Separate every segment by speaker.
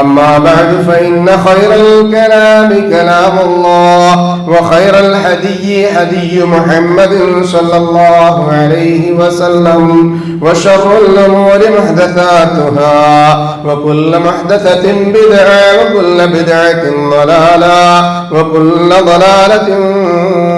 Speaker 1: أما بعد فإن خير الكلام كلام الله وخير الهدي هدي محمد صلى الله عليه وسلم وشر الأمور محدثاتها وكل محدثة بدعة وكل بدعة ضلالة وكل ضلالة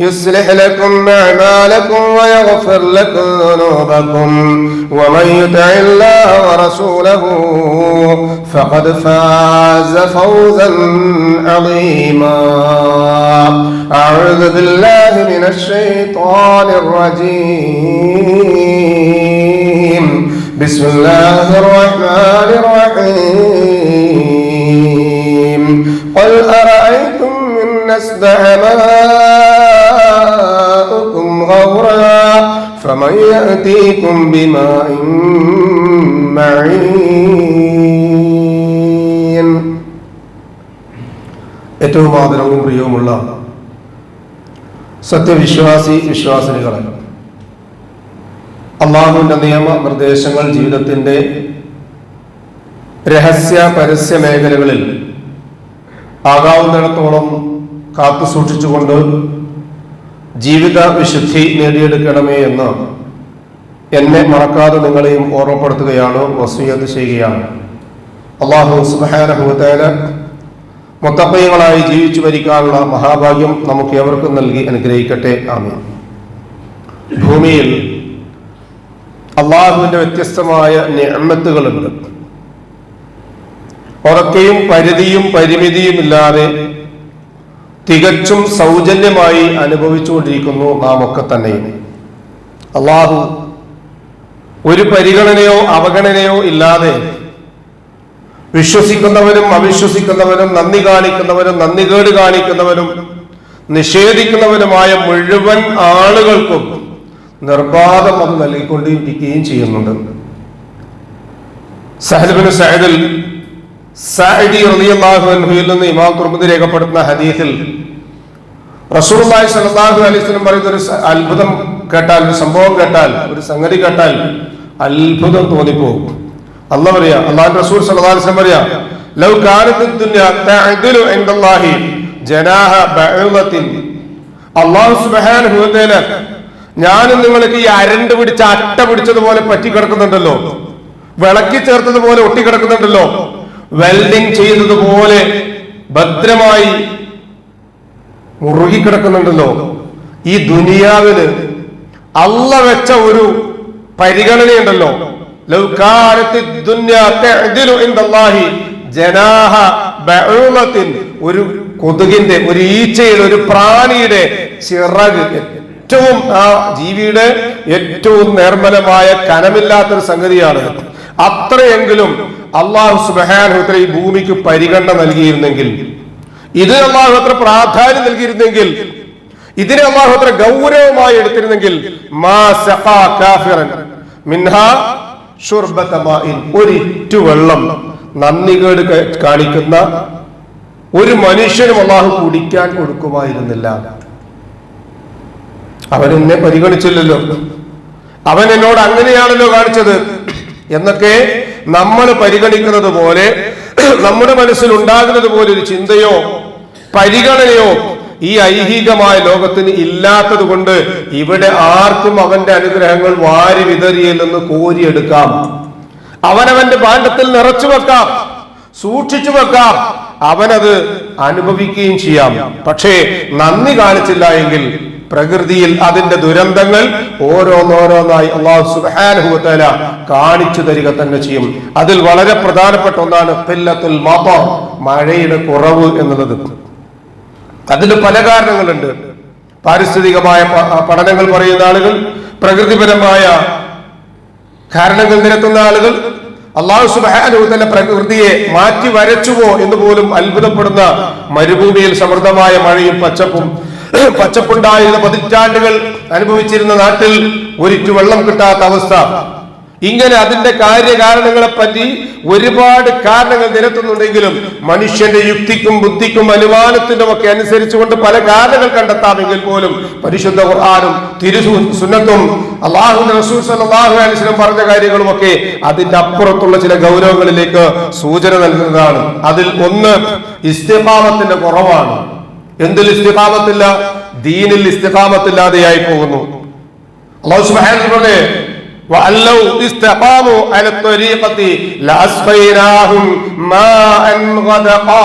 Speaker 1: يصلح لكم أعمالكم ويغفر لكم ذنوبكم. ومن يطع الله ورسوله فقد فاز فوزا عظيما. أعوذ بالله من الشيطان الرجيم. بسم الله الرحمن الرحيم. قل أرأيتم من أصبح فمن يأتيكم بماء معين ഏറ്റവും ആദരവും പ്രിയവുമുള്ള സത്യവിശ്വാസി വിശ്വാസിനികളെ അള്ളാഹുവിന്റെ നിയമ നിർദ്ദേശങ്ങൾ ജീവിതത്തിന്റെ രഹസ്യ പരസ്യ മേഖലകളിൽ ആകാവുന്നിടത്തോളം കാത്തു സൂക്ഷിച്ചുകൊണ്ട് ജീവിത വിശുദ്ധി നേടിയെടുക്കണമേ എന്ന് എന്നെ മറക്കാതെ നിങ്ങളെയും ഓർമ്മപ്പെടുത്തുകയാണ് വസൂയത്ത് ചെയ്യുകയാണ്. അള്ളാഹു സുബാനഹുത്തേന മുത്തപ്പയങ്ങളായി ജീവിച്ചു ഭരിക്കാനുള്ള മഹാഭാഗ്യം നമുക്ക് എവർക്കും നൽകി അനുഗ്രഹിക്കട്ടെ. ആമീൻ. ഭൂമിയിൽ അള്ളാഹുവിന്റെ വ്യത്യസ്തമായ നിയമത്തുകളുണ്ട് ഉറക്കയും പരിധിയും പരിമിതിയും ഇല്ലാതെ തികച്ചും സൗജന്യമായി അനുഭവിച്ചുകൊണ്ടിരിക്കുന്നു നാം ഒക്കെ തന്നെയും. അള്ളാഹു ഒരു പരിഗണനയോ അവഗണനയോ ഇല്ലാതെ വിശ്വസിക്കുന്നവരും അവിശ്വസിക്കുന്നവരും നന്ദി കാണിക്കുന്നവരും നന്ദി കേട് കാണിക്കുന്നവരും നിഷേധിക്കുന്നവരുമായ മുഴുവൻ ആളുകൾക്കും നിർബാധം അത് നൽകിക്കൊണ്ടിരിക്കുകയും ചെയ്യുന്നുണ്ട്. സഹൽബിന് സഹദിൽ സാഹിദി അൻഹുവിൽ നിന്ന് ഇമാം തുർമുദി രേഖപ്പെടുത്തുന്ന ഹദീസിൽ സ്വല്ലല്ലാഹു അലൈഹി വസല്ലം പറയുന്ന ഒരു അത്ഭുതം കേട്ടാൽ ഒരു സംഭവം കേട്ടാൽ ഒരു സംഗതി കേട്ടാൽ അത്ഭുതം തോന്നിപ്പോകും. അല്ല പറയാ അള്ളാഹു റസൂൽ വസല്ലം പറയാ ലൗ കാനത്ത് ദുനിയ ഇൻദല്ലാഹി ജനാഹ തആല ഞാനും നിങ്ങൾക്ക് ഈ അരണ്ട് പിടിച്ച അട്ട പിടിച്ചതുപോലെ പറ്റി കിടക്കുന്നുണ്ടല്ലോ വിളക്കി ചേർത്തതുപോലെ ഒട്ടിക്കിടക്കുന്നുണ്ടല്ലോ. വെൽഡിങ് ചെയ്തതുപോലെ ഭദ്രമായി മുറുകിക്കിടക്കുന്നുണ്ടല്ലോ ഈ ദുനിയാവിന് അല്ല വെച്ച ഒരു പരിഗണനയുണ്ടല്ലോ. ഒരു കൊതുകിന്റെ ഒരു ഈച്ചയുടെ ഒരു പ്രാണിയുടെ ചിറക്. ഏറ്റവും ആ ജീവിയുടെ ഏറ്റവും നിർമ്മലമായ കനമില്ലാത്തൊരു സംഗതിയാണ് അത്രയെങ്കിലും അള്ളാഹു സുബാൻ ഈ ഭൂമിക്ക് പരിഗണന നൽകിയിരുന്നെങ്കിൽ ഇത് അള്ളാഹു പ്രാധാന്യം നൽകിയിരുന്നെങ്കിൽ ഇതിനെ അള്ളാഹു ഗൗരവമായി എടുത്തിരുന്നെങ്കിൽ. ഒരിറ്റു വെള്ളം നന്ദികേട് കേട് കാണിക്കുന്ന ഒരു മനുഷ്യനും അള്ളാഹു കുടിക്കാൻ കൊടുക്കുമായിരുന്നില്ല. അവൻ എന്നെ പരിഗണിച്ചില്ലല്ലോ. അവൻ എന്നോട് അങ്ങനെയാണല്ലോ കാണിച്ചത്. എന്നൊക്കെ നമ്മൾ പരിഗണിക്കുന്നത് പോലെ നമ്മുടെ മനസ്സിൽ ഉണ്ടാകുന്നത് പോലെ ഒരു ചിന്തയോ പരിഗണനയോ ഈ ഐഹികമായ ലോകത്തിന് ഇല്ലാത്തത് കൊണ്ട് ഇവിടെ ആർക്കും അവന്റെ അനുഗ്രഹങ്ങൾ വാരി വിതറിയില്ലെന്ന് കോരിയെടുക്കാം. അവനവന്റെ പാണ്ഡത്തിൽ നിറച്ചു വെക്കാം സൂക്ഷിച്ചു വെക്കാം. അവനത് അനുഭവിക്കുകയും ചെയ്യാം. പക്ഷേ നന്ദി കാണിച്ചില്ല എങ്കിൽ പ്രകൃതിയിൽ അതിന്റെ ദുരന്തങ്ങൾ ഓരോന്നോരോന്നായി അള്ളാഹു സുബാനുഭവത്തല കാണിച്ചു തരിക തന്നെ ചെയ്യും. അതിൽ വളരെ പ്രധാനപ്പെട്ട ഒന്നാണ് പില്ലത്തുൽ മാപ്പ മഴയുടെ കുറവ് എന്നുള്ളത്. അതിന് പല കാരണങ്ങളുണ്ട്. പാരിസ്ഥിതികമായ പഠനങ്ങൾ പറയുന്ന ആളുകൾ പ്രകൃതിപരമായ കാരണങ്ങൾ നിരത്തുന്ന ആളുകൾ അള്ളാഹു സുബാനു തന്നെ പ്രകൃതിയെ മാറ്റി വരച്ചുവോ എന്ന് പോലും അത്ഭുതപ്പെടുന്ന മരുഭൂമിയിൽ സമൃദ്ധമായ മഴയും പച്ചപ്പും പച്ചപ്പുണ്ടായിരുന്ന പതിറ്റാണ്ടുകൾ അനുഭവിച്ചിരുന്ന നാട്ടിൽ ഒരിറ്റു വെള്ളം കിട്ടാത്ത അവസ്ഥ. ഇങ്ങനെ അതിന്റെ കാര്യകാരണങ്ങളെ പറ്റി ഒരുപാട് കാരണങ്ങൾ നിരത്തുന്നുണ്ടെങ്കിലും മനുഷ്യന്റെ യുക്തിക്കും ബുദ്ധിക്കും അനുമാനത്തിനും ഒക്കെ അനുസരിച്ചുകൊണ്ട് പല കാരണങ്ങൾ കണ്ടെത്താമെങ്കിൽ പോലും പരിശുദ്ധ ഖുർആാനും തിരുസു സുന്നത്തും അള്ളാഹു റസൂൽ സല്ലല്ലാഹു അലൈഹി വസല്ലം പറഞ്ഞ കാര്യങ്ങളുമൊക്കെ അതിന്റെ അപ്പുറത്തുള്ള ചില ഗൗരവങ്ങളിലേക്ക് സൂചന നൽകുന്നതാണ്. അതിൽ ഒന്ന് ഇസ്തിഫാമത്തിന്റെ കുറവാണ്. എന്തിൽ ഇസ്തിഫാമത്തില്ല ദീനിൽ ഇസ്തിഫാമത്തില്ലാതെയായി പോകുന്നു അള്ളാഹു സുബ്ഹാനഹു വ തആല وأن لو استقاموا على الطريقة لأسقيناهم ماء غدقا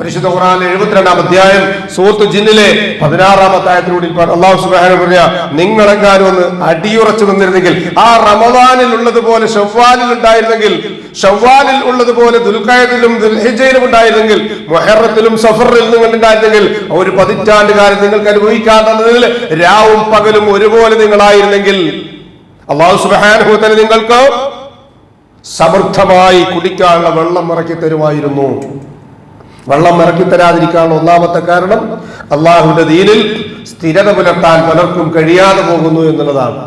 Speaker 1: പരിശുദ്ധ ഖുർആൻ എഴുപത്തിരണ്ടാം അധ്യായം സൂറത്ത് ജിന്നിലെ പതിനാറാമത്തെ ആയത്തിലൂടെ അള്ളാഹു സുബാന പറയാ നിങ്ങളെങ്ങാനും ഒന്ന് അടിയുറച്ചു നിന്നിരുന്നെങ്കിൽ ആ റമദാനിൽ ഉള്ളതുപോലെ ഷവ്വാലിൽ ഉണ്ടായിരുന്നെങ്കിൽ ഷവ്വാലിൽ ഉള്ളതുപോലെ ദുൽഖായത്തിലും ദുൽഹിജയിലും ഉണ്ടായിരുന്നെങ്കിൽ മൊഹറത്തിലും സഫറിൽ നിങ്ങൾ ഉണ്ടായിരുന്നെങ്കിൽ ഒരു പതിറ്റാണ്ട് കാലം നിങ്ങൾക്ക് അനുഭവിക്കാത്തതിൽ രാവും പകലും ഒരുപോലെ നിങ്ങളായിരുന്നെങ്കിൽ അള്ളാഹു സുബാനുഭവത്തിന് നിങ്ങൾക്ക് സമൃദ്ധമായി കുടിക്കാനുള്ള വെള്ളം ഇറക്കി തരുമായിരുന്നു. വെള്ളം ഇറക്കി തരാതിരിക്കാനുള്ള ഒന്നാമത്തെ കാരണം അള്ളാഹുവിന്റെ ദീനിൽ സ്ഥിരത പുലർത്താൻ പലർക്കും കഴിയാതെ പോകുന്നു എന്നുള്ളതാണ്.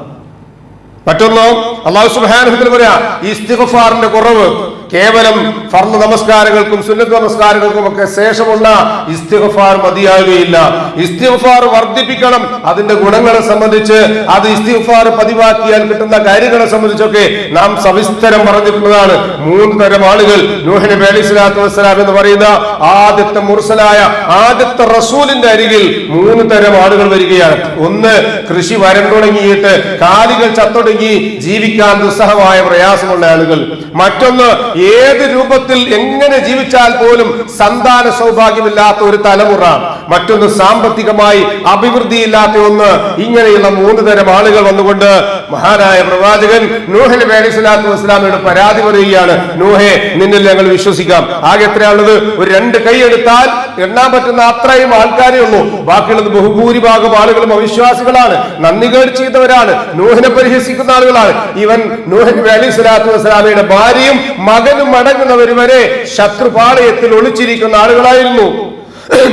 Speaker 1: മറ്റൊന്ന് അള്ളാഹു സുബാനുഹത്തിന് പറയാ ഈ ഇസ്തിഗ്ഫാറിന്റെ കുറവ് കേവലം ഫർദ് നമസ്കാരങ്ങൾക്കും സുന്നത്ത് നമസ്കാരങ്ങൾക്കും ഒക്കെ ശേഷമുള്ള ഇസ്തിഫാർ മതിയാകുകയില്ല. ഇസ്തിഫാർ വർദ്ധിപ്പിക്കണം. അതിന്റെ ഗുണങ്ങളെ സംബന്ധിച്ച് അത് ഇസ്തിഫാർ പതിവാക്കിയാൽ കിട്ടുന്ന കാര്യങ്ങളെ സംബന്ധിച്ചൊക്കെ നാം സവിസ്തരം പറഞ്ഞിട്ടുള്ളതാണ്. മൂന്ന് തരം ആളുകൾ. നൂഹ് നബി സ്വലാത്തു വസ്സലാം എന്ന് പറയുന്ന ആദ്യത്തെ മുർസലായ ആദ്യത്തെ റസൂലിന്റെ അരികിൽ മൂന്ന് തരം ആളുകൾ വരികയാണ്. ഒന്ന് കൃഷി വരണ്ടുടങ്ങിയിട്ട് കാലികൾ ചത്തൊടുങ്ങി ജീവിക്കാൻ ദുസ്സഹമായ പ്രയാസമുള്ള ആളുകൾ. മറ്റൊന്ന് ഏത് രൂപത്തിൽ എങ്ങനെ ജീവിച്ചാൽ പോലും സന്താന സൗഭാഗ്യമില്ലാത്ത ഒരു തലമുറ മറ്റൊന്ന് സാമ്പത്തികമായി അഭിവൃദ്ധിയില്ലാത്ത ഒന്ന്. ഇങ്ങനെയുള്ള മൂന്ന് തരം ആളുകൾ വന്നുകൊണ്ട് മഹാനായ പ്രവാചകൻ നൂഹ് നബി അലൈഹി പരാതി പറയുകയാണ്. നൂഹെ നിന്നിൽ ഞങ്ങൾ വിശ്വസിക്കാം. ആകെ എത്രയാണുള്ളത്? ഒരു രണ്ട് കൈ എടുത്താൽ എണ്ണാൻ പറ്റുന്ന അത്രയും ആൾക്കാരേ ഉള്ളൂ. ബാക്കിയുള്ളത് ബഹുഭൂരിഭാഗം ആളുകളും അവിശ്വാസികളാണ്. നന്ദി കേട് ചെയ്തവരാണ്. നൂഹിനെ പരിഹസിക്കുന്ന ആളുകളാണ്. ഇവൻ നൂഹ് നബി അലൈഹി സ്വലാത്തു വസ്സലാമയുടെ ഭാര്യയും മകനും അടങ്ങുന്നവർ വരെ ശത്രുപാളയത്തിൽ ഒളിച്ചിരിക്കുന്ന ആളുകളായിരുന്നു.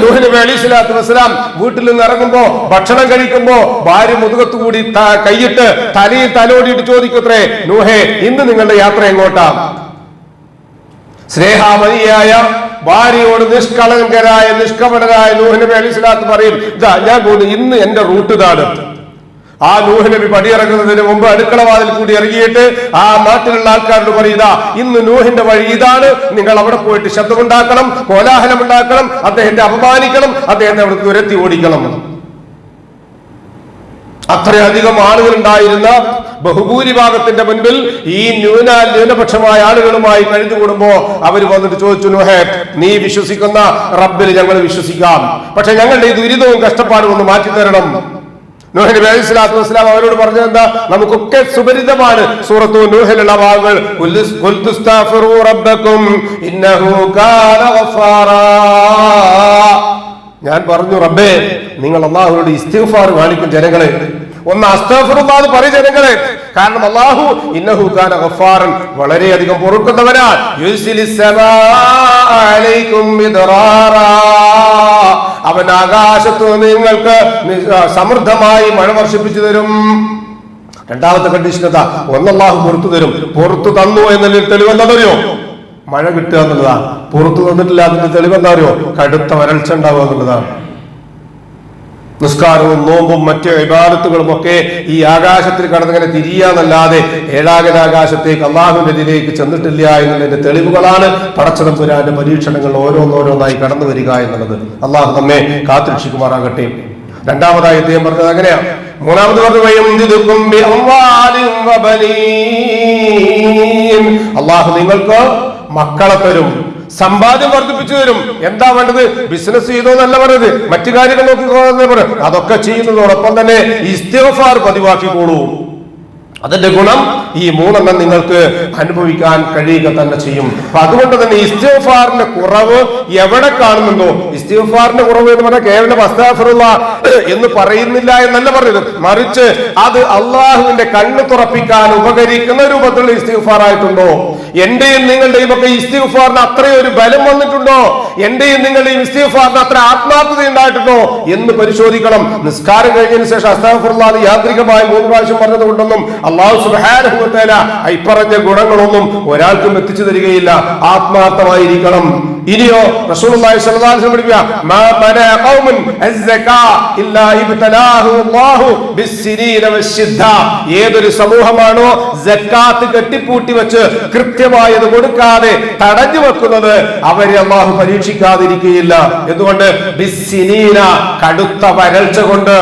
Speaker 1: നൂഹ് വസ്സലാം വീട്ടിൽ നിന്ന് ഇറങ്ങുമ്പോ ഭക്ഷണം കഴിക്കുമ്പോ ഭാര്യ മുതുകത്ത് കൂടി കൈയിട്ട് തലയിൽ തലോടിയിട്ട് ചോദിക്കത്രേ നൂഹേ ഇന്ന് നിങ്ങളുടെ യാത്ര എങ്ങോട്ടാ? സ്നേഹാമതിയായ ഭാര്യയോട് നിഷ്കളങ്കരായ നിഷ്കപടരായ നൂഹ് സ്വലാത്ത് പറയും ഞാൻ പോകുന്നു ഇന്ന് എന്റെ റൂട്ട് ഇതാണ്. ആ നൂഹ് നബി പടിയിറങ്ങുന്നതിന് മുമ്പ് അടുക്കളവാതിൽ കൂടി ഇറങ്ങിയിട്ട് ആ നാട്ടിലുള്ള ആൾക്കാരോട് പറയുക ഇന്ന് നൂഹിന്റെ വഴി ഇതാണ്. നിങ്ങൾ അവിടെ പോയിട്ട് ശബ്ദമുണ്ടാക്കണം കോലാഹലം ഉണ്ടാക്കണം അദ്ദേഹത്തെ അപമാനിക്കണം അദ്ദേഹത്തെ അവിടെ തുരത്തി ഓടിക്കണം. അത്രയധികം ആളുകൾ ഉണ്ടായിരുന്ന ബഹുഭൂരിഭാഗത്തിന്റെ മുൻപിൽ ഈ ന്യൂന ന്യൂനപക്ഷമായ ആളുകളുമായി കഴിഞ്ഞുകൂടുമ്പോ അവർ വന്നിട്ട് ചോദിച്ചു നോഹേ നീ വിശ്വസിക്കുന്ന റബ്ബിൽ ഞങ്ങൾ വിശ്വസിക്കാം. പക്ഷെ ഞങ്ങളുടെ ഈ ദുരിതവും കഷ്ടപ്പാടും ഒന്ന് മാറ്റിത്തരണം. നൂഹ് നബി അവരോട് പറഞ്ഞത് എന്താ? നമുക്കൊക്കെ സുപരിതമാണ്. സൂറത്തു നൂഹിലുള്ള ഭാഗങ്ങൾ. ഞാൻ പറഞ്ഞു റബ്ബേ നിങ്ങൾ അള്ളാഹുവിനോട് ഇസ്തിഫാർ കാണിക്കും ജനങ്ങളെ. ഒന്ന് അസ്തഫറുബാദ് പറ ജനങ്ങളെ. കാരണം അള്ളാഹു ഇന്നഹു കാന ഗഫാറൻ. വളരെയധികം പൊറുക്കുന്നവനാ. യുർസിലിസ് സമാ അലൈക്കും മിദ്റാറാ. അവൻ ആകാശത്ത് നിന്ന് നിങ്ങൾക്ക് സമൃദ്ധമായി മഴ വർഷിപ്പിച്ചു തരും. രണ്ടാമത്തെ കണ്ടീഷൻ എന്താ? ഒന്നല്ലാഹു പുറത്തു തരും. പുറത്തു തന്നു എന്നതിൽ തെളിവെന്നറിയോ മഴ കിട്ടുക എന്നുള്ളതാണ്. പുറത്തു തന്നിട്ടില്ല അതിന്റെ തെളിവെന്താ അറിയോ? കടുത്ത വരൾച്ച ഉണ്ടാവുക എന്നുള്ളതാണ്. നിസ്കാരവും നോമ്പും മറ്റ് ഇബാദത്തുകളും ഒക്കെ ഈ ആകാശത്തിൽ കടന്നിങ്ങനെ തിരിയാന്നല്ലാതെ ഏഴാകരാകാശത്തേക്ക് അള്ളാഹുവിന്റെ ഇതിലേക്ക് ചെന്നിട്ടില്ല എന്നുള്ളതിന്റെ തെളിവുകളാണ് പടച്ചതം പുരാന്റെ പരീക്ഷണങ്ങൾ ഓരോന്നോരോന്നായി കടന്നു വരിക എന്നുള്ളത്. അള്ളാഹു നമ്മെ കാത്തുരക്ഷിക്കുമാറാകട്ടെ. രണ്ടാമതായി അദ്ദേഹം പറഞ്ഞത് അങ്ങനെയാ മൂന്നാമത് പറഞ്ഞു. അള്ളാഹു നിങ്ങൾക്ക് മക്കളെ തരും സമ്പാദ്യം വർദ്ധിപ്പിച്ചു തരും. എന്താ വേണ്ടത്? ബിസിനസ് ചെയ്തോ എന്നല്ല പറഞ്ഞത്. മറ്റു കാര്യങ്ങൾ നോക്കി പറയും അതൊക്കെ ചെയ്യുന്നതോടൊപ്പം തന്നെ ഇസ്തിഫാർ പതിവാക്കിക്കോളൂ അതിന്റെ ഗുണം ഈ മൂന്നെണ്ണം നിങ്ങൾക്ക് അനുഭവിക്കാൻ കഴിയുക തന്നെ ചെയ്യും. അപ്പൊ അതുകൊണ്ട് തന്നെ ഇസ്തിഫാറിന്റെ കുറവ് എവിടെ കാണുന്നുണ്ടോ? ഇസ്തിഫാറിന്റെ കുറവ് എന്ന് പറഞ്ഞാൽ കേവലം അസ്താഫറുള്ള എന്ന് പറയുന്നില്ല എന്നല്ല പറഞ്ഞത്. മറിച്ച് അത് അള്ളാഹുവിന്റെ കണ്ണ് തുറപ്പിക്കാൻ ഉപകരിക്കുന്ന രൂപത്തിലുള്ള ഇസ്തിഗ്ഫാർ ആയിട്ടുണ്ടോ? എന്റെയും നിങ്ങളുടെയും ഒക്കെ ഇസ്തിഫാറിന് അത്രയും ഒരു ബലം വന്നിട്ടുണ്ടോ? എന്റെയും നിങ്ങളുടെയും ഇസ്തിഫാറിന് അത്ര ആത്മാർത്ഥത ഉണ്ടായിട്ടുണ്ടോ? എന്ന് പരിശോധിക്കണം. നിസ്കാരം കഴിഞ്ഞതിന് ശേഷം അസ്താഫുള്ള യാന്ത്രികമായി മൂന്ന് പ്രാവശ്യം പറഞ്ഞത് കൊണ്ടൊന്നും അള്ളാഹു സുബാനുഭവത്തേല ഇപ്പറഞ്ഞ ഗുണങ്ങളൊന്നും ഒരാൾക്കും എത്തിച്ചു തരികയില്ല. ആത്മാർത്ഥമായിരിക്കണം. ഇനിയോ അലൈഹി വസല്ലം മാ ബന അസ്സകാ വശിദ്ദ ഏതൊരു സമൂഹമാണോ സക്കാത്ത് കെട്ടിപ്പൂട്ടി വെച്ച് കൃത്യമായി കൊടുക്കാതെ തടഞ്ഞു വെക്കുന്നത് അവരെ അള്ളാഹു പരീക്ഷിക്കാതിരിക്കുകയില്ല. എന്തുകൊണ്ട്? കടുത്ത വരൾച്ച കൊണ്ട്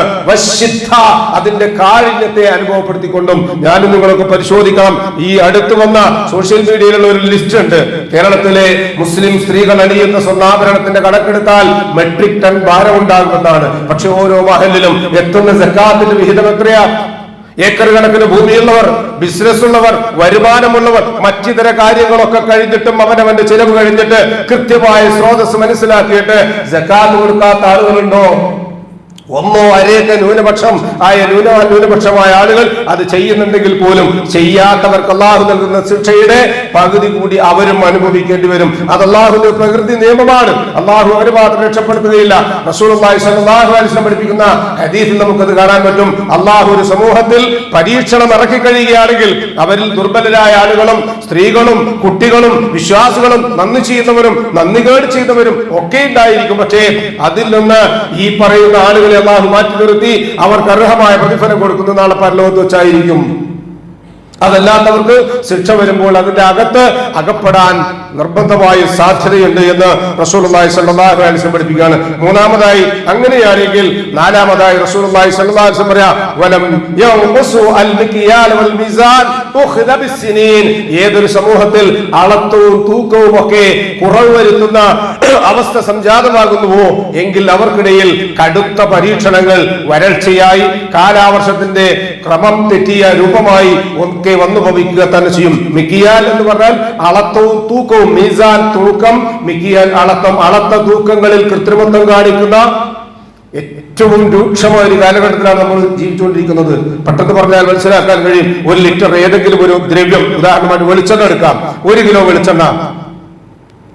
Speaker 1: അതിന്റെ കാഠിന്യത്തെ അനുഭവപ്പെടുത്തിക്കൊണ്ടും ഞാനും നിങ്ങളൊക്കെ പരിശോധിക്കാം ഈ അടുത്ത് വന്ന സോഷ്യൽ മീഡിയയിലുള്ള ഒരു ലിസ്റ്റ് ഉണ്ട്. കേരളത്തിലെ മുസ്ലിം സ്ത്രീകൾ അണിയുന്ന സ്വർണാഭരണത്തിന്റെ കണക്കെടുത്താൽ മെട്രിക് ടൺ ഭാരം ഉണ്ടാകുമെന്നാണ് പക്ഷെ ഓരോ മഹലിലും എത്തുന്ന സക്കാത്തിന്റെ വിഹിതം എത്രയാ? ഏക്കർ കണക്കിന് ഭൂമിയുള്ളവർ ബിസിനസ് ഉള്ളവർ വരുമാനമുള്ളവർ മറ്റിതര കാര്യങ്ങളൊക്കെ കഴിഞ്ഞിട്ടും അവനവന്റെ ചിലവ് കഴിഞ്ഞിട്ട് കൃത്യമായ സ്രോതസ് മനസ്സിലാക്കിയിട്ട് ജക്കാത്ത് കൊടുക്കാത്ത ആളുകളുണ്ടോ? ഒന്നോ അരയൊക്കെ ന്യൂനപക്ഷം. ആയ ന്യൂന ന്യൂനപക്ഷമായ ആളുകൾ അത് ചെയ്യുന്നുണ്ടെങ്കിൽ പോലും ചെയ്യാത്തവർക്ക് അള്ളാഹു നൽകുന്ന ശിക്ഷയുടെ പകുതി കൂടി അവരും അനുഭവിക്കേണ്ടി വരും. അത് അള്ളാഹുവിന്റെ പ്രകൃതി നിയമമാണ്. അള്ളാഹു അവർ മാത്രം രക്ഷപ്പെടുത്തുകയില്ല. റസൂൽ അലിസ്ലം പഠിപ്പിക്കുന്ന ഹദീസിൽ നമുക്കത് കാണാൻ പറ്റും. അള്ളാഹു ഒരു സമൂഹത്തിൽ പരീക്ഷണം ഇറക്കി കഴിയുകയാണെങ്കിൽ അവരിൽ ദുർബലരായ ആളുകളും സ്ത്രീകളും കുട്ടികളും വിശ്വാസികളും നന്ദി ചെയ്യുന്നവരും നന്ദി കേട് ചെയ്യുന്നവരും ഒക്കെ ഉണ്ടായിരിക്കും. പക്ഷേ അതിൽ നിന്ന് ഈ പറയുന്ന ആളുകളെ അള്ളാഹു മാറ്റി നിർത്തി അവർക്ക് അർഹമായ പ്രതിഫലം കൊടുക്കുന്ന നാളെ പരലോകത്ത് വെച്ചായിരിക്കും. അതല്ലാത്തവർക്ക് ശിക്ഷ വരുമ്പോൾ അതിന്റെ അകത്ത് അകപ്പെടാൻ നിർബന്ധമായ സാധ്യതയുണ്ട് എന്ന് അലൈഹി വസല്ലം പഠിപ്പിക്കുകയാണ്. മൂന്നാമതായി അങ്ങനെയാണെങ്കിൽ നാലാമതായി വസല്ലം പറയാ ഏതൊരു സമൂഹത്തിൽ അളത്തവും തൂക്കവും ഒക്കെ കുറവ് വരുത്തുന്ന അവസ്ഥ സംജാതമാകുന്നുവോ? എങ്കിൽ അവർക്കിടയിൽ കടുത്ത പരീക്ഷണങ്ങൾ വരൾച്ചയായി കാലാവർഷത്തിന്റെ ക്രമം തെറ്റിയ രൂപമായി ഒക്കെ വന്നു ഭവിക്കുക തന്നെ ചെയ്യും. മിക്കിയാൽ എന്ന് പറഞ്ഞാൽ അളത്തവും തൂക്കവും മീസാൻ തൂക്കം മിക്കിയാൽ അളത്തം അളത്ത തൂക്കങ്ങളിൽ കൃത്രിമത്വം കാണിക്കുന്ന ഏറ്റവും രൂക്ഷമായ ഒരു കാലഘട്ടത്തിലാണ് നമ്മൾ ജീവിച്ചുകൊണ്ടിരിക്കുന്നത്. പെട്ടെന്ന് പറഞ്ഞാൽ മനസ്സിലാക്കാൻ കഴിയും. ഒരു ലിറ്റർ ഏതെങ്കിലും ഒരു ദ്രവ്യം ഉദാഹരണമായിട്ട് വെളിച്ചെണ്ണ എടുക്കാം. ഒരു കിലോ വെളിച്ചെണ്ണ.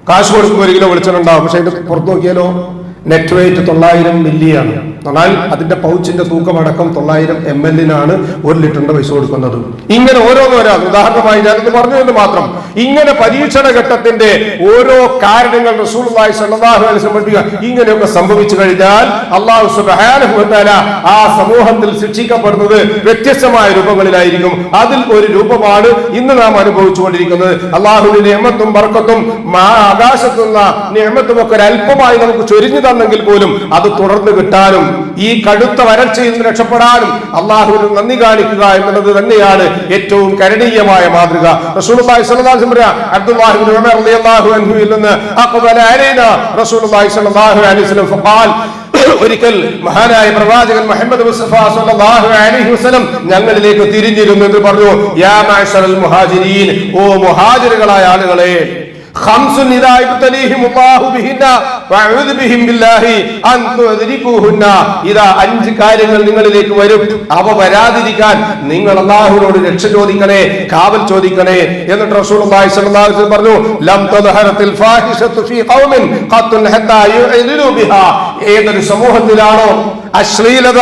Speaker 1: കാശ് കൊടുക്കുമ്പോൾ ഒരു കിലോ വെളിച്ചെണ്ണ ഉണ്ടാവും. പക്ഷെ അതിന്റെ പുറത്ത് നോക്കിയാലോ? നെറ്റ് വെയിറ്റ് തൊള്ളായിരം മില്ലിയാണ്. എന്നാൽ അതിന്റെ പൗച്ചിന്റെ തൂക്കം അടക്കം തൊള്ളായിരം എം എല്ലിനാണ് ഒരു ലിറ്ററിന്റെ പൈസ കൊടുക്കുന്നത്. ഇങ്ങനെ ഓരോന്നോരാ ഉദാഹരണമായി ഞാൻ പറഞ്ഞു എന്ന് മാത്രം. ഇങ്ങനെ പരീക്ഷണ ഘട്ടത്തിന്റെ ഓരോ കാരണങ്ങൾ സ്വല്ലല്ലാഹു അലൈഹി ഇങ്ങനെയൊക്കെ സംഭവിച്ചു കഴിഞ്ഞാൽ അള്ളാഹു ആ സമൂഹത്തിൽ ശിക്ഷിക്കപ്പെടുന്നത് വ്യത്യസ്തമായ രൂപങ്ങളിലായിരിക്കും. അതിൽ ഒരു രൂപമാണ് ഇന്ന് നാം അനുഭവിച്ചുകൊണ്ടിരിക്കുന്നത്. അള്ളാഹുവിന്റെ നിയമത്തും വർക്കത്തും മാ ആകാശത്തുള്ള നിയമത്തും ഒക്കെ ഒരു അല്പമായി നമുക്ക് ചൊരിഞ്ഞു തന്നെങ്കിൽ പോലും അത് തുടർന്ന് കിട്ടാനും ഈ കടുത്ത വരൾച്ചയിൽ നിന്ന് രക്ഷപ്പെടാനും അള്ളാഹുവിന് നന്ദി കാണിക്കുക എന്നുള്ളത് തന്നെയാണ് ഏറ്റവും കരണീയമായ മാതൃക. ഒരിക്കൽ മഹാനായ പ്രവാചകൻ മുഹമ്മദ് മുസ്തഫ സല്ലല്ലാഹു അലൈഹി വസല്ലം ഞങ്ങളിലേക്ക് തിരിഞ്ഞിരുന്നു എന്ന് പറഞ്ഞു യാ മാഷറൽ മുഹാജിരീൻ ഓ മുഹാജിറുകളായ ആളുകളെ അഞ്ച് കാര്യങ്ങൾ നിങ്ങളിലേക്ക് വരും. അവ വരാതിരിക്കാൻ നിങ്ങൾ അള്ളാഹുനോട് രക്ഷ ചോദിക്കണേ കാവൽ ചോദിക്കണേ എന്നിട്ട് വസല്ലം പറഞ്ഞു ലം ഫീ ഖൗമിൻ ബിഹാ. ഏതൊരു സമൂഹത്തിലാണോ അശ്ലീലത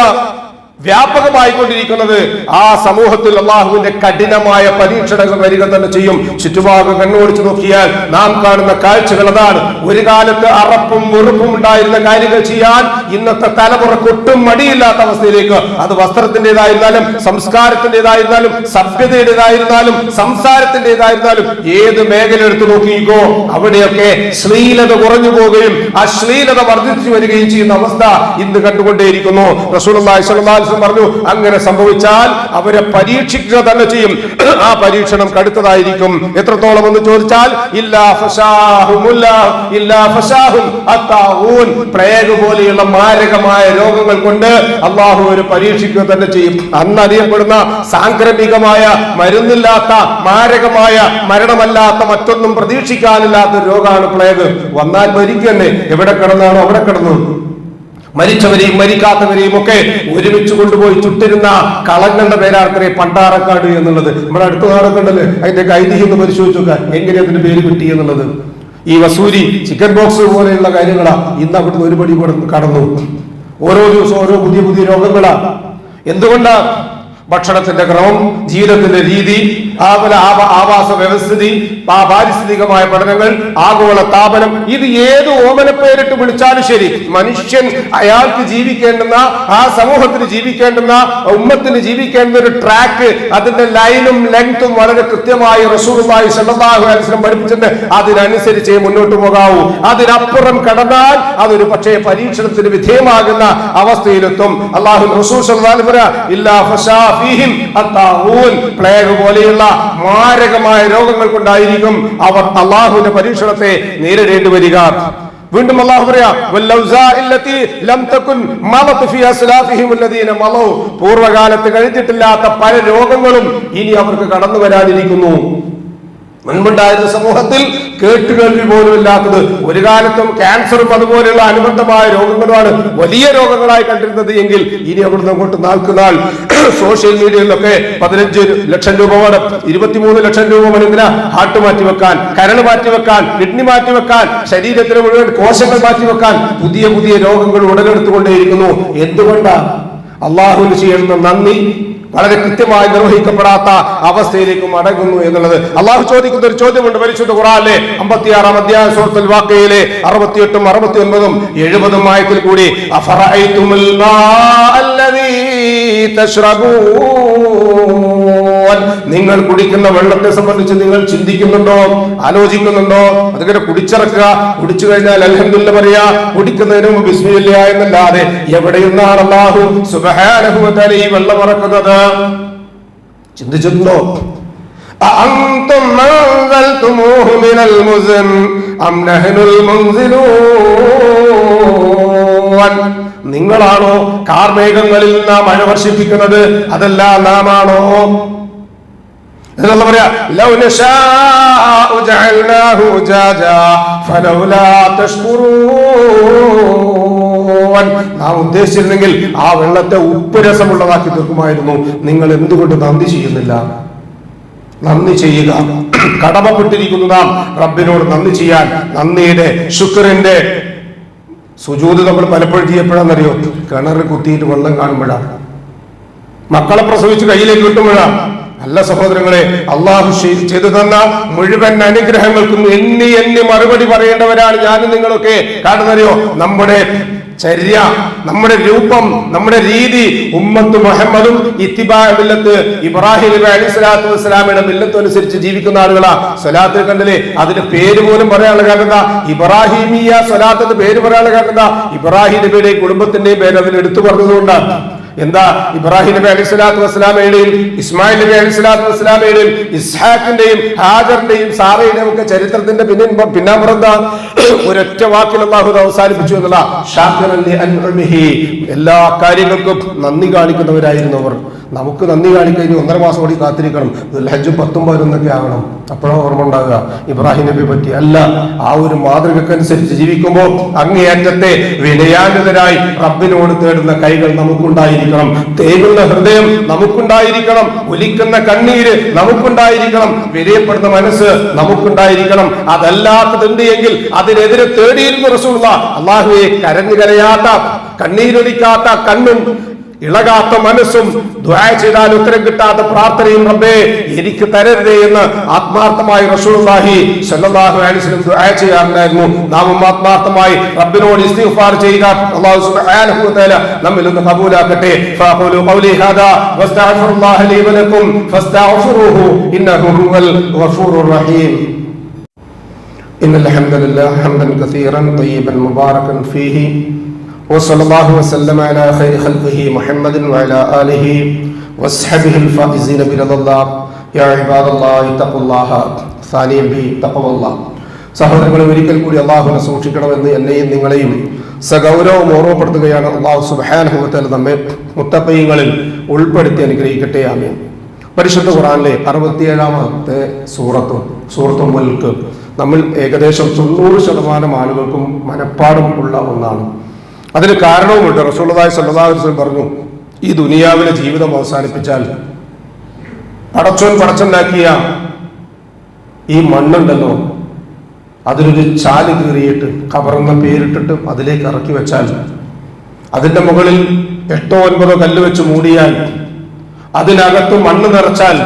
Speaker 1: വ്യാപകമായിക്കൊണ്ടിരിക്കുന്നത് ആ സമൂഹത്തിൽ അള്ളാഹുവിന്റെ കഠിനമായ പരീക്ഷണങ്ങൾ വരിക തന്നെ ചെയ്യും. ചുറ്റുഭാഗം കണ്ണോടിച്ചു നോക്കിയാൽ നാം കാണുന്ന കാഴ്ചകൾ അതാണ്. ഒരു കാലത്ത് അറപ്പും വെറുപ്പും ഉണ്ടായിരുന്ന കാര്യങ്ങൾ ചെയ്യാൻ ഇന്നത്തെ തലമുറയ്ക്ക് ഒട്ടും മടിയില്ലാത്ത അവസ്ഥയിലേക്ക്. അത് വസ്ത്രത്തിന്റെതായിരുന്നാലും സംസ്കാരത്തിന്റെതായിരുന്നാലും സഭ്യതയുടേതായിരുന്നാലും സംസാരത്തിന്റെതായിരുന്നാലും ഏത് മേഖല എടുത്തു നോക്കിക്കോ അവിടെയൊക്കെ ശ്ലീലത കുറഞ്ഞു പോവുകയും അശ്ലീലത വർദ്ധിച്ചു വരികയും ചെയ്യുന്ന അവസ്ഥ ഇന്ന് കണ്ടുകൊണ്ടേയിരിക്കുന്നു. റസൂലുള്ളാഹി സ്വല്ലല്ലാഹു പറഞ്ഞു അങ്ങനെ സംഭവിച്ചാൽ അവരെ പരീക്ഷിക്കുക തന്നെ ചെയ്യും. ആ പരീക്ഷണം കടുത്തതായിരിക്കും. എത്രത്തോളം എന്ന് ചോദിച്ചാൽ പ്ലേഗ് പോലെയുള്ള മാരകമായ രോഗങ്ങൾ കൊണ്ട് അള്ളാഹു ഒരു പരീക്ഷിക്കുക തന്നെ ചെയ്യും. അന്നറിയപ്പെടുന്ന സാംക്രമികമായ മരുന്നില്ലാത്ത മാരകമായ മരണമല്ലാത്ത മറ്റൊന്നും പ്രതീക്ഷിക്കാനില്ലാത്ത രോഗമാണ് പ്ലേഗ് വന്നാൽ മരിക്കന്നെ എവിടെ കിടന്നാണോ അവിടെ കിടന്നു മരിച്ചവരെയും മരിക്കാത്തവരെയും ഒക്കെ ഒരുമിച്ച് കൊണ്ടുപോയി ചുട്ടിരുന്ന കളങ്ങളുടെ പേരാർക്കറി പണ്ടാറക്കാട് എന്നുള്ളത്. നമ്മുടെ അടുത്ത നാടൊക്കെ അതിന്റെ ഐതിഹ്യം ഒന്ന് പരിശോധിച്ചു നോക്കാൻ എങ്ങനെ അതിന്റെ പേര് കിട്ടി എന്നുള്ളത്. ഈ വസൂരി ചിക്കൻ ബോക്സ് പോലെയുള്ള കാര്യങ്ങളാ ഇന്ന് അവിടുന്ന് ഒരു പടി കൂടെ കടന്നു. ഓരോ ദിവസവും ഓരോ പുതിയ പുതിയ രോഗങ്ങളാ. എന്തുകൊണ്ടാ? ഭക്ഷണത്തിന്റെ ക്രമം ജീവിതത്തിന്റെ രീതി ആവ- ആവാസ വ്യവസ്ഥിതി പാരിസ്ഥിതികമായ പഠനങ്ങൾ ആഗോള താപനം ഇത് ഏത് ഓമന പേരിട്ട് വിളിച്ചാലും ശരി. മനുഷ്യൻ അയാൾക്ക് ജീവിക്കേണ്ടുന്ന ആ സമൂഹത്തിന് ജീവിക്കേണ്ടുന്ന ഉമ്മത്തിന് ജീവിക്കേണ്ട ഒരു ട്രാക്ക് അതിന്റെ ലൈനും ലെങ്തും വളരെ കൃത്യമായി റസൂറുമായി അലൈഹി വസല്ലം പഠിപ്പിച്ചിട്ടുണ്ട്. അതിനനുസരിച്ച് മുന്നോട്ട് പോകാവൂ. അതിനപ്പുറം കടന്നാൽ അതൊരു പക്ഷേ പരീക്ഷണത്തിന് വിധേയമാകുന്ന അവസ്ഥയിലെത്തും. അള്ളാഹു സല്ലല്ലാഹു ഇല്ലാ പ്ലേഗ് പോലെയുള്ള മാരകമായ രോഗങ്ങൾ കൊണ്ടായിരിക്കും അവർ അള്ളാഹുവിന്റെ പരീക്ഷണത്തെ നേരിടേണ്ടി വരിക. വീണ്ടും അള്ളാഹു പറയാ പൂർവകാലത്ത് കഴിഞ്ഞിട്ടില്ലാത്ത പല രോഗങ്ങളും ഇനി അവർക്ക് കടന്നു വരാനിരിക്കുന്നു. മുൻപുണ്ടായിരുന്ന സമൂഹത്തിൽ കേട്ടുകേൾവി പോലും ഇല്ലാത്തത്. ഒരു കാലത്തും ക്യാൻസറും അതുപോലെയുള്ള അനുബന്ധമായ രോഗങ്ങളുമാണ് വലിയ രോഗങ്ങളായി കണ്ടിരുന്നത് എങ്കിൽ ഇനി അവിടുന്ന് അങ്ങോട്ട് നാൾക്കുനാൾ സോഷ്യൽ മീഡിയയിലൊക്കെ പതിനഞ്ച് ലക്ഷം രൂപ വേണം. ഇരുപത്തിമൂന്ന് ലക്ഷം രൂപ വേണം ഹാർട്ട് മാറ്റി വെക്കാൻ കരൾ മാറ്റി വെക്കാൻ കിഡ്നി മാറ്റി വെക്കാൻ ശരീരത്തിന് മുഴുവൻ കോശങ്ങൾ മാറ്റി വെക്കാൻ പുതിയ പുതിയ രോഗങ്ങൾ ഉടലെടുത്തുകൊണ്ടേയിരിക്കുന്നു. എന്തുകൊണ്ടാണ് അള്ളാഹുവിന് ചെയ്യുന്ന നന്ദി വളരെ കൃത്യമായി നിർവഹിക്കപ്പെടാത്ത അവസ്ഥയിലേക്ക് മടങ്ങുന്നു എന്നുള്ളത്. അള്ളാഹു ചോദിക്കുന്ന ഒരു ചോദ്യമുണ്ട് പരിശുദ്ധ ഖുറാനിലെ അമ്പത്തിയാറാം അധ്യായ സൂറത്തുൽ വാക്കയിലെ അറുപത്തിയെട്ടും അറുപത്തി ഒൻപതും എഴുപതും ആയത്തിൽ കൂടി തശ്റബൂൻ നിങ്ങൾ കുടിക്കുന്ന വെള്ളത്തെ സംബന്ധിച്ച് നിങ്ങൾ ചിന്തിക്കുന്നുണ്ടോ ആലോചിക്കുന്നുണ്ടോ അതിങ്ങനെ കുടിച്ചിറക്കുക കുടിച്ചു കഴിഞ്ഞാൽ അൽഹംദുലില്ല പറയാ കുടിക്കുന്നതിന് മുമ്പ് ബിസ്മില്ല എന്നല്ലാതെ എവിടെയുന്നാണ് അള്ളാഹു സുബ്ഹാനഹു വ തആല ഈ വെള്ളം ഇറക്കുന്നത് ചിന്തിച്ചിട്ടുണ്ടോ أأنتم أنزلتموه من المزن أم نحن المنزلون നിങ്ങളാണോ കാർമേഘങ്ങളിൽ നാം മഴ വർഷിപ്പിക്കുന്നത്? അതല്ല നാമാണോ? എന്നുള്ള പറയാ? ലൗ ജാജാ ഫലൗലാ നാം ഉദ്ദേശിച്ചിരുന്നെങ്കിൽ ആ വെള്ളത്തെ ഉപ്പ് രസമുള്ളതാക്കി തീർക്കുമായിരുന്നു. നിങ്ങൾ എന്തുകൊണ്ട് നന്ദി ചെയ്യുന്നില്ല? നന്ദി ചെയ്യുക. കടമപ്പെട്ടിരിക്കുന്നു നാം റബ്ബിനോട് നന്ദി ചെയ്യാൻ. നന്ദിയുടെ ശുക്രന്റെ സുജൂത് നമ്മൾ പലപ്പോഴും ചെയ്യപ്പെടാന്നറിയോ? കിണറ് കുത്തിയിട്ട് വെള്ളം കാണുമ്പോഴാണ് മക്കളെ പ്രസവിച്ച് കയ്യിലേക്ക് കിട്ടുമ്പോഴാണ് അല്ല സഹോദരങ്ങളെ അള്ളാഹു ചെയ്- ചെയ്തു തന്ന മുഴുവൻ അനുഗ്രഹങ്ങൾക്കും എണ്ണി എണ്ണി മറുപടി പറയേണ്ടവരാണ് ഞാനും നിങ്ങളൊക്കെ. കാണുന്നറിയോ നമ്മുടെ ചര്യ നമ്മുടെ രൂപം നമ്മുടെ രീതി ഉമ്മത്ത് മുഹമ്മദും ഇത്തിബില്ലത്ത് ഇബ്രാഹിം നബി അലൈഹി സ്വലാത്തു വസ്സലാമയുടെ മില്ലത്ത് അനുസരിച്ച് ജീവിക്കുന്ന ആളുകളാ. സ്വലാത്ത് കണ്ടില്ലേ അതിന്റെ പേര് പോലും പറയാനുള്ള കാരണം ഇബ്രാഹിമിയ സ്വലാത്ത് എന്ന് പേര് പറയാനുള്ള കാരണം എന്താ? ഇബ്രാഹിം നബിയുടെയും കുടുംബത്തിന്റെയും പേര് അതിൽ എടുത്തു പറഞ്ഞതുകൊണ്ടാണ്. എന്താ ഇബ്രാഹിം നബി അലൈഹി സ്വലാത്തു വസ്സലാമയുടെയും ഇസ്മായിൽ നബി അലൈഹി സ്വലാത്തു വസ്സലാമയുടെയും ഇസ്ഹാഖിന്റെയും ഹാജറിന്റെയും സാറയുടെയും ഒക്കെ ചരിത്രത്തിന്റെ പിന്നിൽ പിന്നാമ്പുറം എന്താ? ഒരൊറ്റ വാക്കിൽ അള്ളാഹു അവസാനിപ്പിച്ചു എന്നുള്ള എല്ലാ കാര്യങ്ങൾക്കും നന്ദി കാണിക്കുന്നവരായിരുന്നു അവർ. നമുക്ക് നന്ദി കാണിക്കഴിഞ്ഞ് ഒന്നര മാസം കൂടി കാത്തിരിക്കണം. ഹജ്ജ് പത്തും പതിനൊന്നൊക്കെ ആകണം അപ്പോഴാണ് ഓർമ്മ ഉണ്ടാകുക ഇബ്രാഹിം നബി പറ്റി. അല്ല ആ ഒരു മാതൃകക്കനുസരിച്ച് ജീവിക്കുമ്പോൾ അങ്ങേയറ്റത്തെ വിനയാന്വിതരായി റബ്ബിനോട് തേടുന്ന കൈകൾ നമുക്കുണ്ടായിരിക്കണം. തേകുന്ന ഹൃദയം നമുക്കുണ്ടായിരിക്കണം. ഒലിക്കുന്ന കണ്ണീര് നമുക്കുണ്ടായിരിക്കണം. വിലയപ്പെടുന്ന മനസ്സ് നമുക്കുണ്ടായിരിക്കണം. അതല്ലാത്തതുണ്ട് എങ്കിൽ അതിനെതിരെ തേടിയിരുന്നു റസൂള്ള അള്ളാഹുവെ കരഞ്ഞു കരയാത്ത കണ്ണീരൊലിക്കാത്ത കണ്ണും ഇളകാത്ത മനസ്സും ദ്വായ ചെയ്താൽ ഉത്തരം കിട്ടാത്ത പ്രാർത്ഥനയും റബ്ബേ എനിക്ക് തരരുതേ എന്ന് ആത്മാർത്ഥമായി റസൂലുള്ളാഹി സ്വല്ലല്ലാഹു അലൈഹി വസല്ലം ദുആ ചെയ്യാറുണ്ടായിരുന്നു നാമും ആത്മാർത്ഥമായി റബ്ബിനോട് ഇസ്തിഗ്ഫാർ ചെയ്യുക അല്ലാഹു സുബ്ഹാനഹു വ തആല നമ്മിൽ നിന്ന് കബൂലാക്കട്ടെ ഫഖുലു ഖൗലി ഹാദാ വസ്തഗ്ഫിറുല്ലാഹ ലി വലക്കും ഫസ്തഗ്ഫിറുഹു ഇന്നഹു ഹുവൽ ഗഫൂറുർ റഹീം إن الحمد لله حمدا كثيرا طيبا مباركا فيه وصلى الله وسلم على خير خلقه محمد وعلى آله وصحبه الفائزين برضا الله يا عباد الله اتقوا الله ثانيا بتقوى الله സഹോദരങ്ങളെ ഒരിക്കൽ കൂടി അള്ളാഹുവിനെ സൂക്ഷിക്കണമെന്ന് എന്നെയും നിങ്ങളെയും സഗൗരവം ഓർമ്മപ്പെടുത്തുകയാണ് അള്ളാഹു സുബാനുഭവത്തിൽ നമ്മെ മുത്തപ്പയങ്ങളിൽ ഉൾപ്പെടുത്തി അനുഗ്രഹിക്കട്ടെ ആമീൻ പരിശുദ്ധ ഖുറാനിലെ അറുപത്തിയേഴാമത്തെ സൂറത്തും സൂറത്തും മുൽക്ക് നമ്മൾ ഏകദേശം തൊണ്ണൂറ് ശതമാനം ആളുകൾക്കും മനപ്പാടം ഉള്ള ഒന്നാണ് അതിന് കാരണവുമുണ്ട്. റസൂള്ളതായി സല്ലാസ്ലം പറഞ്ഞു ഈ ദുനിയാവിലെ ജീവിതം അവസാനിപ്പിച്ചാൽ പടച്ചോൻ പടച്ചുണ്ടാക്കിയ ഈ മണ്ണുണ്ടല്ലോ അതിനൊരു ചാൽ കീറിയിട്ട് കവർന്ന പേരിട്ടിട്ട് അതിലേക്ക് ഇറക്കി വെച്ചാൽ അതിന്റെ മുകളിൽ എട്ടോ ഒൻപതോ കല്ല് വെച്ച് മൂടിയാൽ അതിനകത്ത് മണ്ണ് നിറച്ചാൽ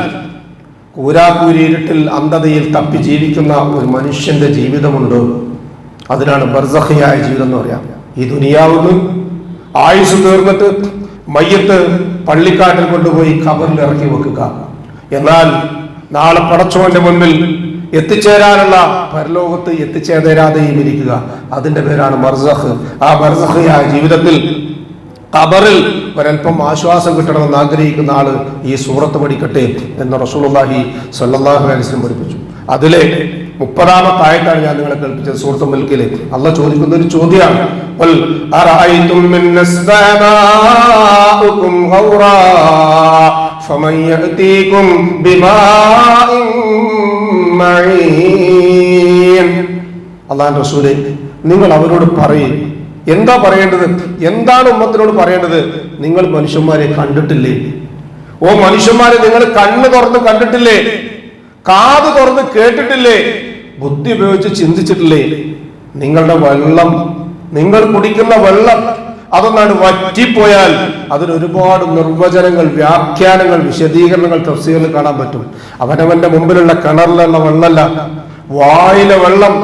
Speaker 1: കൂരാക്കൂരി അന്ധതയിൽ തപ്പി ജീവിക്കുന്ന ഒരു മനുഷ്യന്റെ ജീവിതമുണ്ട്. അതിനാണ് ബർസഹിയായ ജീവിതം എന്ന് പറയാം. ഈ ദുനിയാവുന്നു ആയുസ് തീർന്നിട്ട് മയ്യത്ത് പള്ളിക്കാട്ടിൽ കൊണ്ടുപോയി ഖബറിൽ ഇറക്കി വെക്കുക. എന്നാൽ നാളെ പടച്ചോന്റെ മുന്നിൽ എത്തിച്ചേരാനുള്ള പരലോകത്ത് എത്തിച്ചേരാതെയും ഇരിക്കുക. അതിന്റെ പേരാണ് മർസഹ് ആ മർസഖിയായ ജീവിതത്തിൽ ഖബറിൽ ഒരല്പം ആശ്വാസം കിട്ടണമെന്ന് ആഗ്രഹിക്കുന്ന ആൾ ഈ സൂറത്ത് പഠിക്കട്ടെ എന്ന് റസൂലുള്ളാഹി സ്വല്ലല്ലാഹു അലൈഹി വസല്ലം പഠിപ്പിച്ചു. അതിലെ മുപ്പതാമത്തെ ആയത്താണ് ഞാൻ നിങ്ങളെ കേൾപ്പിച്ചത് സുഹൃത്തു മുൽക്കിലെ. അല്ല ചോദിക്കുന്ന ഒരു ചോദ്യമാണ്. അള്ളാൻ റസൂലെ നിങ്ങൾ അവരോട് പറയും. എന്താ പറയേണ്ടത്? എന്താണ് ഉമ്മത്തിനോട് പറയേണ്ടത്? നിങ്ങൾ മനുഷ്യന്മാരെ കണ്ടിട്ടില്ലേ? ഓ മനുഷ്യന്മാരെ നിങ്ങൾ കണ്ണ് തുറന്ന് കണ്ടിട്ടില്ലേ? കാത് തുറന്ന് കേട്ടിട്ടില്ലേ? ബുദ്ധി ഉപയോഗിച്ച് ചിന്തിച്ചിട്ടില്ലേ? നിങ്ങളുടെ വെള്ളം നിങ്ങൾ കുടിക്കുന്ന വെള്ളം അതൊന്നാണ് വറ്റിപ്പോയാൽ അതിന് ഒരുപാട് നിർവചനങ്ങൾ വ്യാഖ്യാനങ്ങൾ വിശദീകരണങ്ങൾ തഫ്സീറിൽ കാണാൻ പറ്റും. അവനവന്റെ മുമ്പിലുള്ള കിണറിലുള്ള വെള്ളമല്ല വായിലെ വെള്ളം.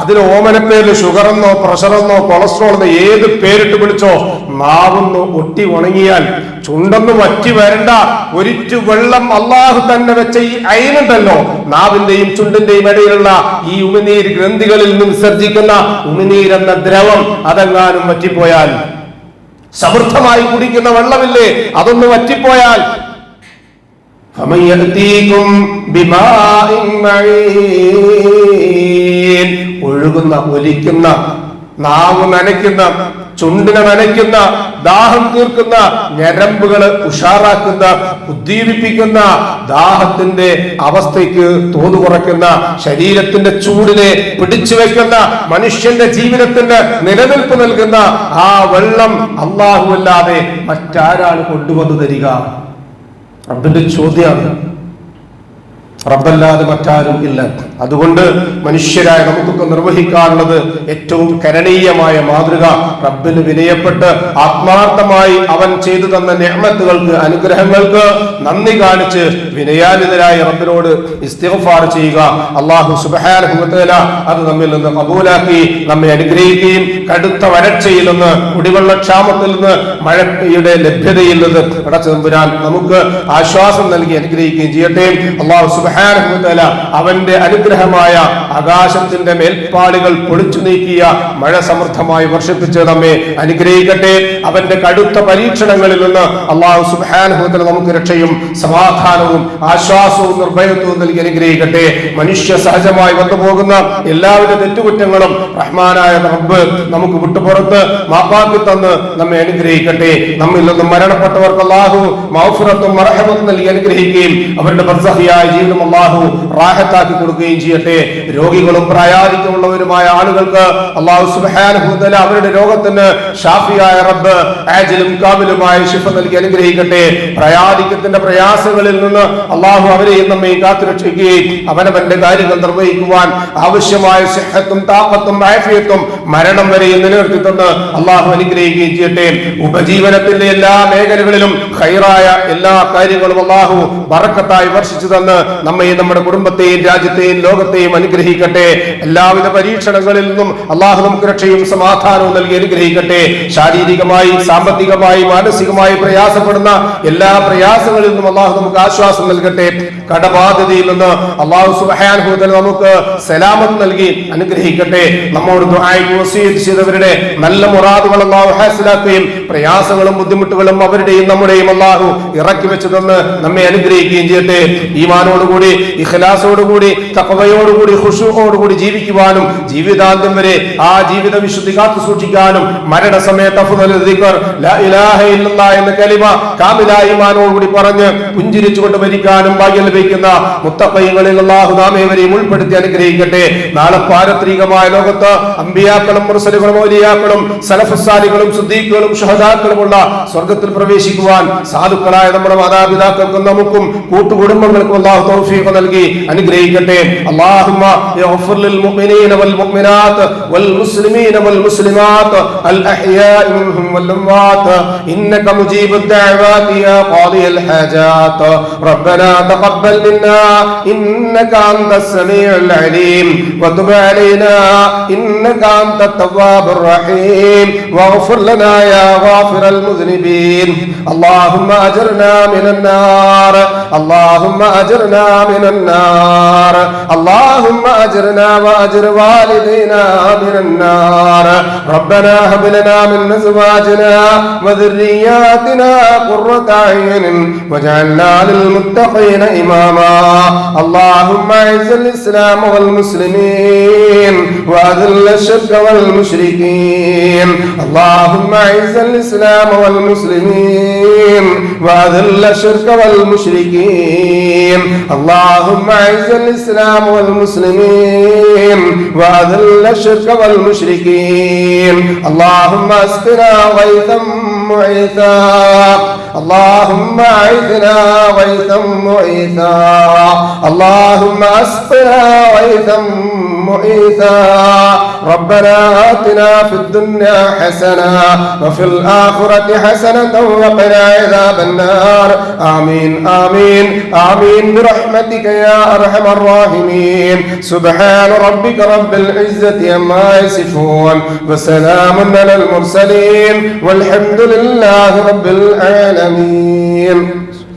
Speaker 1: അതിന് ഓമനപ്പേരിൽ ഷുഗറെന്നോ പ്രഷറെന്നോ കൊളസ്ട്രോൾ എന്നോ ഏത് പേരിട്ട് വിളിച്ചോ നാവെന്നോ ഒട്ടി ഉണങ്ങിയാൽ ചുണ്ടെന്ന് വറ്റി വരണ്ട ഒരിറ്റു വെള്ളം അള്ളാഹു തന്നെ വെച്ച ഈ അയനുണ്ടല്ലോ നാവിന്റെയും ചുണ്ടിന്റെയും ഇടയിലുള്ള ഈ ഉമിനീര് ഗ്രന്ഥികളിൽ നിന്ന് വിസർജിക്കുന്ന ഉമിനീരെന്ന ദ്രവം അതെങ്ങാനും വറ്റിപ്പോയാൽ സമൃദ്ധമായി കുടിക്കുന്ന വെള്ളമില്ലേ അതൊന്ന് വറ്റിപ്പോയാൽ. ഒഴുകുന്ന ഒലിക്കുന്ന നാവ് നനയ്ക്കുന്ന ചുണ്ടിനെ നനയ്ക്കുന്ന ദാഹം തീർക്കുന്ന ഞരമ്പുകൾ ഉഷാറാക്കുന്ന ഉദ്ദീപിപ്പിക്കുന്ന ദാഹത്തിന്റെ അവസ്ഥയ്ക്ക് തോതു കുറയ്ക്കുന്ന ശരീരത്തിന്റെ ചൂടിനെ പിടിച്ചു വെക്കുന്ന മനുഷ്യന്റെ ജീവിതത്തിന്റെ നിലനിൽപ്പ് നൽകുന്ന ആ വെള്ളം അള്ളാഹുവല്ലാതെ മറ്റാരാണ് കൊണ്ടുവന്നു തരിക? റബ്ബിന്റെ ചോദ്യമാണ്. റബ്ബല്ലാതെ മറ്റാരും ഇല്ല. അതുകൊണ്ട് മനുഷ്യരായ നമുക്കൊക്കെ നിർവഹിക്കാനുള്ളത് ഏറ്റവും കരണീയമായ മാതൃക റബ്ബിന് വിനയപ്പെട്ട് ആത്മാർത്ഥമായി അവൻ ചെയ്തു തന്ന നിയമത്തുകൾക്ക് അനുഗ്രഹങ്ങൾക്ക് നന്ദി കാണിച്ച് വിനയാനിതരായ റബ്ബിനോട് ഇസ്തിഗ്ഫാർ ചെയ്യുക. അള്ളാഹു സുബഹാനുഭവത്തേല അത് നമ്മിൽ നിന്ന് കബൂലാക്കി നമ്മെ അനുഗ്രഹിക്കുകയും കടുത്ത വരൾച്ചയിൽ നിന്ന് കുടിവെള്ളക്ഷാമത്തിൽ നിന്ന് മഴയുടെ ലഭ്യതയിൽ നിന്ന് അടച്ചു നമുക്ക് ആശ്വാസം നൽകി അനുഗ്രഹിക്കുകയും ചെയ്യട്ടെ. അള്ളാഹു സുബാൻ സുബ്ഹാനഹു വതആല അവന്റെ അനുഗ്രഹമായ ആകാശത്തിന്റെ മേൽപ്പാളികൾ പൊളിച്ചു നീക്കിയ മഴ സമൃദ്ധമായി വർഷിപ്പിച്ച് നമ്മെ അനുഗ്രഹിക്കട്ടെ. അവന്റെ കടുത്ത പരീക്ഷണങ്ങളിൽ നിന്ന് അള്ളാഹു സുബ്ഹാനഹു വതആല നമുക്ക് രക്ഷയും സമാധാനവും ആശ്വാസവും നിർഭയത്വവും നൽകി അനുഗ്രഹിക്കട്ടെ. മനുഷ്യ സഹജമായി വന്നുപോകുന്ന എല്ലാവിധ തെറ്റുകുറ്റങ്ങളും റഹ്മാനായ റബ്ബ് നമുക്ക് വിട്ടുപുറത്ത് മാപ്പാക്കി തന്ന് നമ്മെ അനുഗ്രഹിക്കട്ടെ. നമ്മിൽ നിന്നും മരണപ്പെട്ടവർക്ക് അള്ളാഹു മൗഫുറത്തും മറഹമത്തും നൽകി അനുഗ്രഹിക്കുകയും അവരുടെ ബർസഹിയായ ജീവിതം അള്ളാഹു റാഹത്താക്കി കൊടുക്കുകയും ചെയ്യട്ടെ. രോഗികളും പ്രായാധിക്യമുള്ളവരുമായ ആളുകൾക്ക് അള്ളാഹു സുബാനുഭൂതല അവരുടെ രോഗത്തിന് ഷാഫിയായ റബ്ബ് ആജിലും കാബിലുമായ ശിഫ നൽകി അനുഗ്രഹിക്കട്ടെ. പ്രയാധിക്യത്തിന്റെ പ്രയാസങ്ങളിൽ നിന്ന് അള്ളാഹു അവരെയും നമ്മെ കാത്തുരക്ഷിക്കുകയും അവനവന്റെ കാര്യങ്ങൾ നിർവഹിക്കുവാൻ ആവശ്യമായ സിഹത്തും താപത്തും ആഫിയത്തും മരണം വരെയും നിലനിർത്തിത്തന്ന് അള്ളാഹു അനുഗ്രഹിക്കുകയും ചെയ്യട്ടെ. ഉപജീവനത്തിന്റെ എല്ലാ മേഖലകളിലും ഹൈറായ എല്ലാ കാര്യങ്ങളും അള്ളാഹു വറക്കത്തായി വർഷിച്ചു തന്ന് നമ്മയും നമ്മുടെ കുടുംബത്തെയും രാജ്യത്തെയും ലോകത്തെയും അനുഗ്രഹിക്കട്ടെ. എല്ലാവിധ പരീക്ഷണങ്ങളിൽ നിന്നും അള്ളാഹു നമുക്ക് രക്ഷയും സമാധാനവും നൽകി അനുഗ്രഹിക്കട്ടെ. ശാരീരികമായി സാമ്പത്തികമായി മാനസികമായി പ്രയാസപ്പെടുന്ന എല്ലാ പ്രയാസങ്ങളിൽ നിന്നും അള്ളാഹു നമുക്ക് ആശ്വാസം നൽകട്ടെ. കടബാധ്യതയിൽ നിന്ന് അള്ളാഹു സുബാൻഹൂതൽ നമുക്ക് സലാമത്ത് നൽകി അനുഗ്രഹിക്കട്ടെ. നമ്മോട് ചെയ്തവരുടെ നല്ല മുറാദുകൾ അള്ളാഹു ഹാസിലാക്കുകയും പ്രയാസങ്ങളും ബുദ്ധിമുട്ടുകളും അവരുടെയും നമ്മുടെയും അള്ളാഹു ഇറക്കി വെച്ചതെന്ന് നമ്മെ അനുഗ്രഹിക്കുകയും ചെയ്യട്ടെ. ഈമാനോടുകൂടി ഇഖലാസോടുകൂടി തക്കവയോടുകൂടി ഹുഷുവോടുകൂടി ജീവിക്കുവാനും ജീവിതാന്ത്യം വരെ ആ ജീവിത വിശുദ്ധി കാത്തു സൂക്ഷിക്കാനും മരണ സമയത്ത് എന്ന കലിമ കാമിലായിമാനോടുകൂടി പറഞ്ഞ് പുഞ്ചിരിച്ചുകൊണ്ട് മരിക്കാനും ഭാഗ്യം ലഭിക്കുന്ന മുത്തഖീങ്ങളിൽ അല്ലാഹു നാമേവരെയും ഉൾപ്പെടുത്തി അനുഗ്രഹിക്കട്ടെ. നാളെ പാരത്രികമായ ലോകത്ത് അമ്പിയാക്കളും മുർസലുകളും ഔലിയാക്കളും സലഫസാലികളും സുദ്ദീഖുകളും ഷഹദാക്കളുമുള്ള സ്വർഗത്തിൽ പ്രവേശിക്കുവാൻ സാധുക്കളായ നമ്മുടെ മാതാപിതാക്കൾക്കും നമുക്കും കൂട്ടുകുടുംബങ്ങൾക്കും അല്ലാഹു തൗഫീഖ് നൽകി അനുഗ്രഹിക്കട്ടെ അല്ലാഹുമ്മ യഗ്ഫിർ ലിൽ മുഅ്മിനീന വൽ മുഅ്മിനാത്ത് വൽ മുസ്ലിമീന വൽ മുസ്ലിമാത്ത് അൽ അഹ്യാഇ മിൻഹും വൽ അംവാത്ത് ഇന്നക മുജീബുദ് ദഅവാതി യാ ഖാദിയൽ ഹാജാത്ത് ربنا تقبل منا إنك أنت السميع العليم وتب علينا إنك أنت التواب الرحيم واغفر لنا يا غافر المذنبين اللهم أجرنا من النار اللهم أجرنا من النار. اللهم أجرنا وأجر والدينا من النار. ربنا هب لنا من أزواجنا وذرياتنا قرة أعين واجعلنا للمتقين إماما. اللهم أعز الإسلام والمسلمين وأذل الشرك والمشركين. اللهم أعز الإسلام والمسلمين وأذل الشرك والمشركين. اللهم أعز الإسلام والمسلمين وأذل الشرك والمشركين. اللهم اسقنا غيثا معيثا. اللهم أعذنا غيثا معيثا. اللهم اسقنا غيثا معيثا. ربنا آتنا في الدنيا حسنة وفي الآخرة حسنة وقنا عذاب النار. آمين آمين آمين برحمتك يا أرحم الراحمين. سبحان ربك رب العزة عما يصفون وسلام على المرسلين والحمد لله رب العالمين.